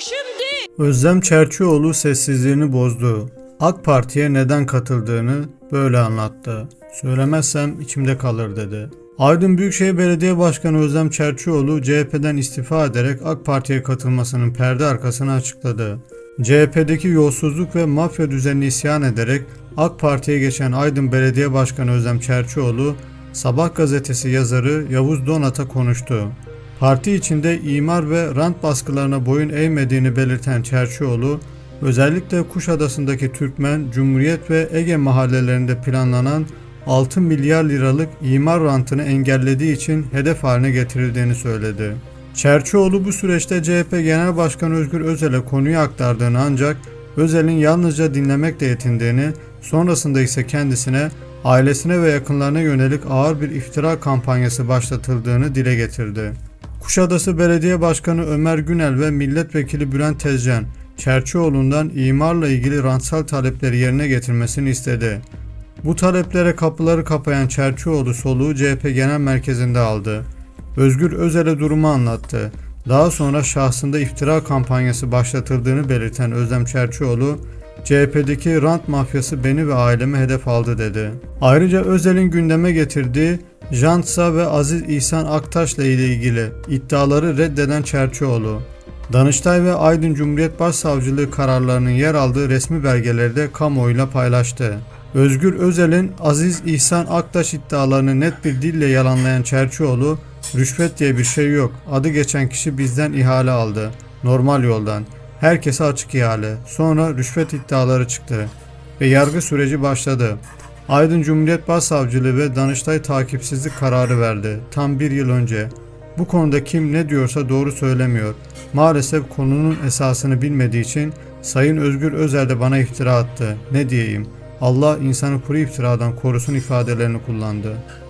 şimdi. Özlem Çerçioğlu sessizliğini bozdu. AK Parti'ye neden katıldığını böyle anlattı. Söylemezsem içimde kalır dedi. Aydın Büyükşehir Belediye Başkanı Özlem Çerçioğlu CHP'den istifa ederek AK Parti'ye katılmasının perde arkasını açıkladı. CHP'deki yolsuzluk ve mafya düzenini isyan ederek AK Parti'ye geçen Aydın Belediye Başkanı Özlem Çerçioğlu, Sabah gazetesi yazarı Yavuz Donat'a konuştu. Parti içinde imar ve rant baskılarına boyun eğmediğini belirten Çerçioğlu, özellikle Kuşadası'ndaki Türkmen, Cumhuriyet ve Ege mahallelerinde planlanan 6 milyar liralık imar rantını engellediği için hedef haline getirildiğini söyledi. Çerçioğlu bu süreçte CHP Genel Başkanı Özgür Özel'e konuyu aktardığını ancak Özel'in yalnızca dinlemekle yetindiğini, sonrasında ise kendisine, ailesine ve yakınlarına yönelik ağır bir iftira kampanyası başlatıldığını dile getirdi. Kuşadası Belediye Başkanı Ömer Günel ve Milletvekili Bülent Tezcan, Çerçioğlu'ndan imarla ilgili rantsal talepleri yerine getirmesini istedi. Bu taleplere kapıları kapayan Çerçioğlu soluğu CHP Genel Merkezi'nde aldı. Özgür Özel'e durumu anlattı. Daha sonra şahsında iftira kampanyası başlatıldığını belirten Özlem Çerçioğlu, CHP'deki rant mafyası beni ve ailemi hedef aldı dedi. Ayrıca Özel'in gündeme getirdiği Jantsa ve Aziz İhsan Aktaş'la ile ilgili iddiaları reddeden Çerçioğlu, Danıştay ve Aydın Cumhuriyet Başsavcılığı kararlarının yer aldığı resmi belgeleri de kamuoyuyla paylaştı. Özgür Özel'in Aziz İhsan Aktaş iddialarını net bir dille yalanlayan Çerçioğlu, rüşvet diye bir şey yok. Adı geçen kişi bizden ihale aldı. Normal yoldan. Herkese açık ihale. Sonra rüşvet iddiaları çıktı. Ve yargı süreci başladı. Aydın Cumhuriyet Başsavcılığı ve Danıştay takipsizlik kararı verdi. Tam bir yıl önce. Bu konuda kim ne diyorsa doğru söylemiyor. Maalesef konunun esasını bilmediği için Sayın Özgür Özel de bana iftira attı. Ne diyeyim? Allah insanı kuru iftiradan korusun ifadelerini kullandı.